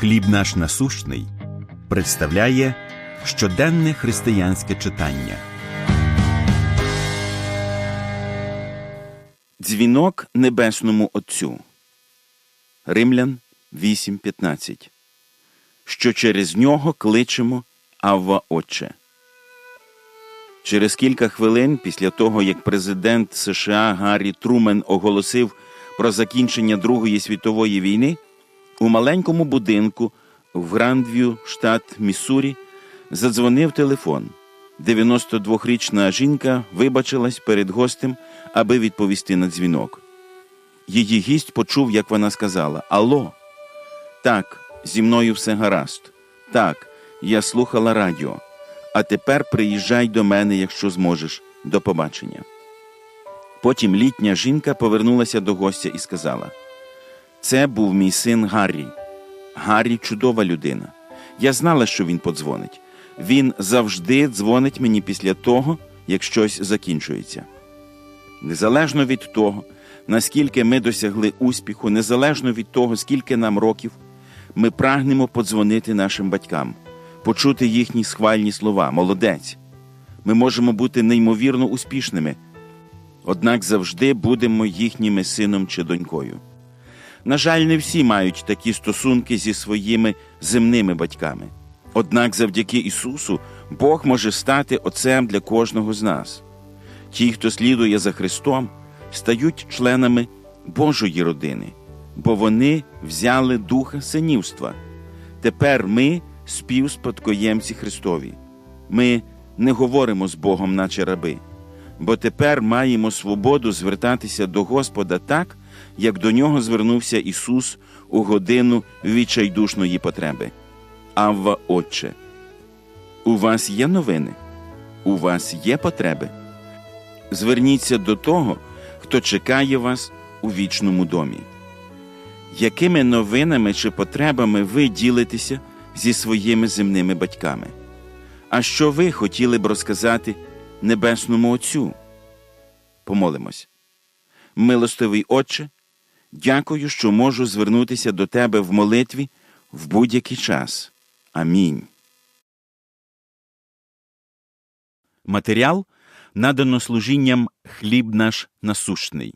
Хліб наш насущний представляє щоденне християнське читання. Дзвінок Небесному Отцю. Римлян 8.15. Що через нього кличемо Авва Отче. Через кілька хвилин після того, як президент США Гаррі Трумен оголосив про закінчення Другої світової війни, у маленькому будинку в Грандв'ю, штат Міссурі, задзвонив телефон. 92-річна жінка вибачилась перед гостем, аби відповісти на дзвінок. Її гість почув, як вона сказала: Алло, так, зі мною все гаразд. Так, я слухала радіо. А тепер приїжджай до мене, якщо зможеш. До побачення. Потім літня жінка повернулася до гостя і сказала: Це був мій син Гаррі. Гаррі чудова людина. Я знала, що він подзвонить. Він завжди дзвонить мені після того, як щось закінчується. Незалежно від того, наскільки ми досягли успіху, незалежно від того, скільки нам років, ми прагнемо подзвонити нашим батькам, почути їхні схвальні слова, молодець. Ми можемо бути неймовірно успішними, однак завжди будемо їхніми сином чи донькою. На жаль, не всі мають такі стосунки зі своїми земними батьками. Однак завдяки Ісусу Бог може стати Отцем для кожного з нас. Ті, хто слідує за Христом, стають членами Божої родини, бо вони взяли духа синівства. Тепер ми співспадкоємці Христові. Ми не говоримо з Богом, наче раби, бо тепер маємо свободу звертатися до Господа так, як до нього звернувся Ісус у годину відчайдушної потреби. Авва Отче, у вас є новини? У вас є потреби? Зверніться до того, хто чекає вас у вічному домі. Якими новинами чи потребами ви ділитеся зі своїми земними батьками? А що ви хотіли б розказати Небесному Отцю? Помолимось. Милостивий Отче, дякую, що можу звернутися до Тебе в молитві в будь-який час. Амінь. Матеріал надано служінням Хліб наш насущний.